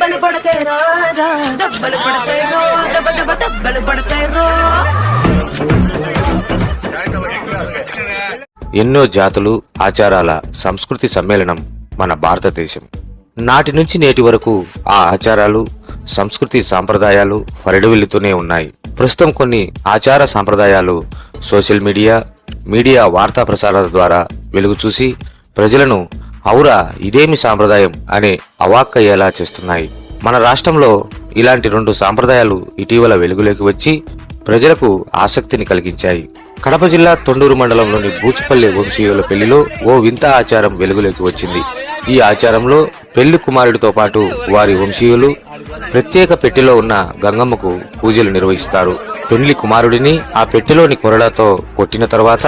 దెబ్బలు పడతాయి రాజా దెబ్బలు పడతాయి రో. దెబ్బ దెబ్బ దెబ్బలు పడతాయి రో. ఎన్నో జాతులు ఆచారాల సంస్కృతి సమ్మేళనం మన భారతదేశం. నాటి నుంచి నేటి వరకు ఆ ఆచారాలు సంస్కృతి సాంప్రదాయాలు పరిడవిల్లుతూనే ఉన్నాయి. ప్రస్తుతం కొన్ని ఆచార సాంప్రదాయాలు సోషల్ మీడియా మీడియా వార్తా ప్రసారాల ద్వారా వెలుగు చూసి ప్రజలను ఔరా ఇదేమి సాంప్రదాయం అనే అవాక్కయ్యేలా చేస్తున్నాయి. మన రాష్ట్రంలో ఇలాంటి రెండు సాంప్రదాయాలు ఇటీవల వెలుగులోకి వచ్చి ప్రజలకు ఆసక్తిని కలిగించాయి. కడప జిల్లా తొండూరు మండలంలోని బూచుపల్లి వంశీయుల పెళ్ళిలో ఓ వింత ఆచారం వెలుగులోకి వచ్చింది. ఈ ఆచారంలో పెళ్ళి కుమారుడితో పాటు వారి వంశీయులు ప్రత్యేక పెట్టెలో ఉన్న గంగమ్మకు పూజలు నిర్వహిస్తారు. పెళ్ళి కుమారుడిని ఆ పెట్టెలోని కొరడాతో కొట్టిన తర్వాత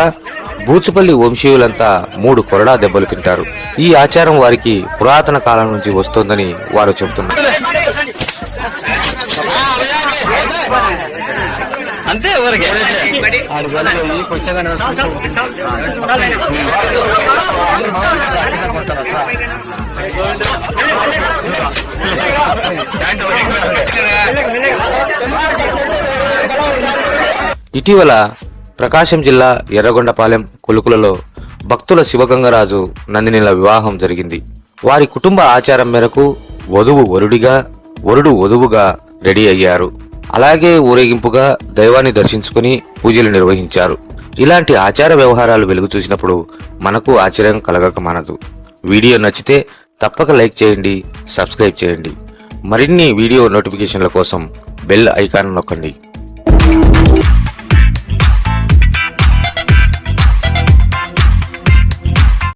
బూచుపల్లి వంశీయులంతా మూడు కొరడా దెబ్బలు తింటారు. ఈ ఆచారం వారికి పురాతన కాలం నుంచి వస్తోందని వారు చెబుతున్నారు. అంతే ఊరికే ఇటీవల ప్రకాశం జిల్లా ఎర్రగొండపాలెం కొలుకులలో భక్తుల శివగంగరాజు నందినిల వివాహం జరిగింది. వారి కుటుంబ ఆచారం మేరకు వధువు వరుడిగా వరుడు వధువుగా రెడీ అయ్యారు. అలాగే ఊరేగింపుగా దైవాన్ని దర్శించుకుని పూజలు నిర్వహించారు. ఇలాంటి ఆచార వ్యవహారాలు వెలుగు చూసినప్పుడు మనకు ఆశ్చర్యం కలగక మానదు. వీడియో నచ్చితే తప్పక లైక్ చేయండి సబ్స్క్రైబ్ చేయండి. మరిన్ని వీడియో నోటిఫికేషన్ల కోసం బెల్ ఐకాన్ నొక్కండి.